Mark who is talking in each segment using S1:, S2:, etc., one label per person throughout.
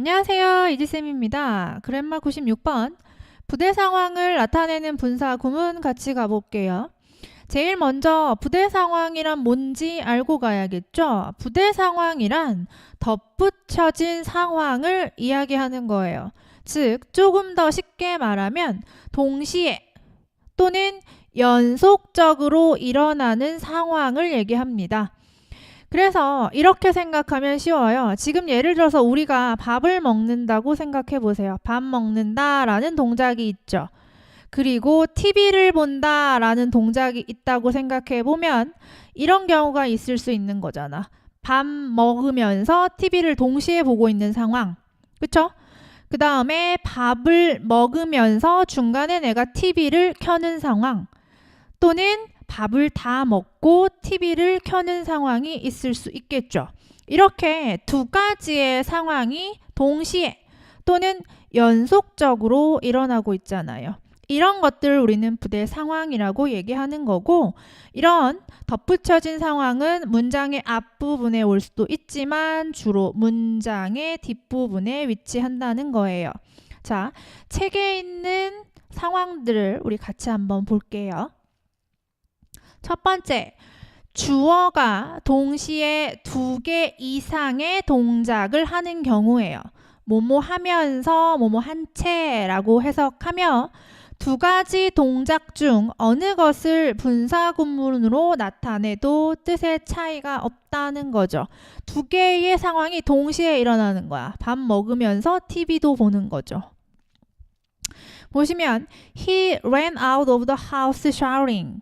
S1: 안녕하세요. 이지쌤입니다. 그랜마 96번. 부대 상황을 나타내는 분사 구문 같이 가볼게요. 제일 먼저 부대 상황이란 뭔지 알고 가야겠죠? 부대 상황이란 덧붙여진 상황을 이야기하는 거예요. 즉, 조금 더 쉽게 말하면 동시에 또는 연속적으로 일어나는 상황을 얘기합니다. 그래서 이렇게 생각하면 쉬워요. 지금 예를 들어서 우리가 밥을 먹는다고 생각해 보세요. 밥 먹는다라는 동작이 있죠. 그리고 TV를 본다라는 동작이 있다고 생각해 보면 이런 경우가 있을 수 있는 거잖아. 밥 먹으면서 TV를 동시에 보고 있는 상황. 그쵸? 그 다음에 밥을 먹으면서 중간에 내가 TV를 켜는 상황. 또는 밥을 다 먹고 TV를 켜는 상황이 있을 수 있겠죠. 이렇게 두 가지의 상황이 동시에 또는 연속적으로 일어나고 있잖아요. 이런 것들을 우리는 부대 상황이라고 얘기하는 거고 이런 덧붙여진 상황은 문장의 앞부분에 올 수도 있지만 주로 문장의 뒷부분에 위치한다는 거예요. 자, 책에 있는 상황들을 우리 같이 한번 볼게요. 첫 번째, 주어가 동시에 두 개 이상의 동작을 하는 경우에요. 뭐뭐 하면서 뭐뭐 한 채라고 해석하며 두 가지 동작 중 어느 것을 분사 구문으로 나타내도 뜻의 차이가 없다는 거죠. 두 개의 상황이 동시에 일어나는 거야. 밥 먹으면서 TV도 보는 거죠. 보시면 he ran out of the house shouting.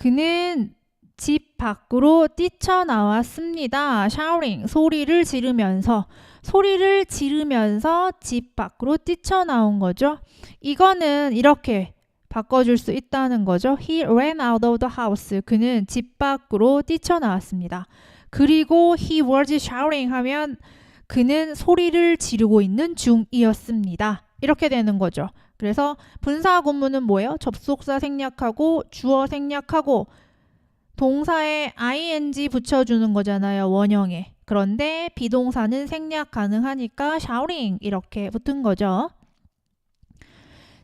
S1: 그는 집 밖으로 뛰쳐나왔습니다. 샤우링 소리를 지르면서 소리를 지르면서 집 밖으로 뛰쳐나온 거죠. 이거는 이렇게 바꿔줄 수 있다는 거죠. He ran out of the house. 그는 집 밖으로 뛰쳐나왔습니다. 그리고 he was shouting 하면 그는 소리를 지르고 있는 중이었습니다. 이렇게 되는 거죠. 그래서 분사 구문은 뭐예요? 접속사 생략하고 주어 생략하고 동사에 ing 붙여주는 거잖아요. 원형에. 그런데 비동사는 생략 가능하니까 shouting 이렇게 붙은 거죠.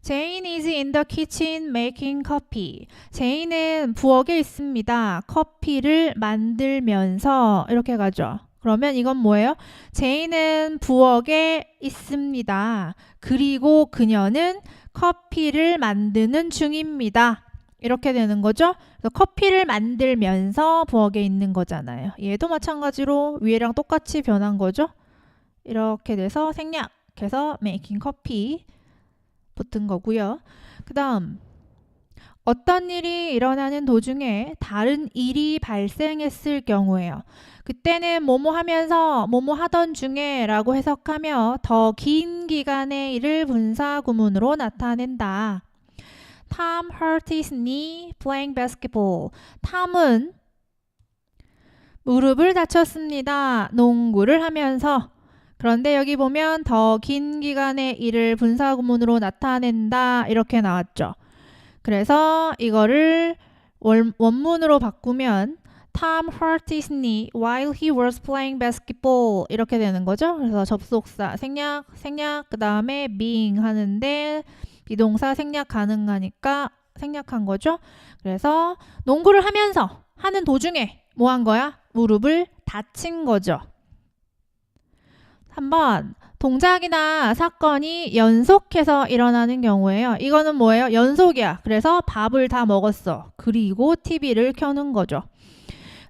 S1: Jane is in the kitchen making coffee. 제인은 부엌에 있습니다. 커피를 만들면서 이렇게 가죠. 그러면 이건 뭐예요? 제인은 부엌에 있습니다. 그리고 그녀는 커피를 만드는 중입니다. 이렇게 되는 거죠. 그래서 커피를 만들면서 부엌에 있는 거잖아요. 얘도 마찬가지로 위에랑 똑같이 변한 거죠. 이렇게 돼서 생략해서 making 커피 붙은 거고요. 그 다음 어떤 일이 일어나는 도중에 다른 일이 발생했을 경우에요. 그때는 뭐뭐 하면서 뭐뭐 하던 중에 라고 해석하며 더 긴 기간의 일을 분사 구문으로 나타낸다. Tom hurt his knee playing basketball. 탐은 무릎을 다쳤습니다. 농구를 하면서 그런데 여기 보면 더 긴 기간의 일을 분사 구문으로 나타낸다 이렇게 나왔죠. 그래서 이거를 원 문으로 바꾸면 Tom hurt his knee while he was playing basketball 이렇게 되는 거죠. 그래서 접속사 생략 생략 그 다음에 being 하는데 비동사 생략 가능하니까 생략한 거죠. 그래서 농구를 하면서 하는 도중에 뭐 한 거야? 무릎을 다친 거죠. 3번 동작이나 사건이 연속해서 일어나는 경우에요. 이거는 뭐예요? 연속이야. 그래서 밥을 다 먹었어. 그리고 TV를 켜는 거죠.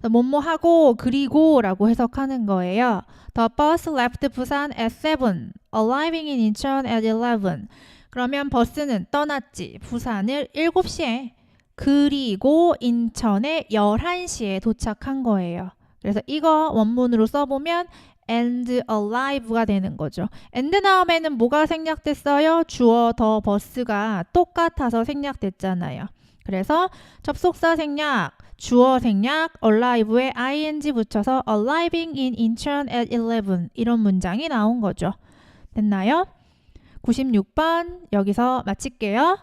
S1: 뭐뭐 하고 그리고라고 해석하는 거예요. The bus left Busan at 7, arriving in Incheon at 11. 그러면 버스는 떠났지. 부산을 7시에 그리고 인천에 11시에 도착한 거예요. 그래서 이거 원문으로 써보면 and alive가 되는 거죠. and 다음에는 뭐가 생략됐어요? 주어 더 버스가 똑같아서 생략됐잖아요. 그래서 접속사 생략, 주어 생략, alive에 ing 붙여서 arriving in Incheon at 11 이런 문장이 나온 거죠. 됐나요? 96번 여기서 마칠게요.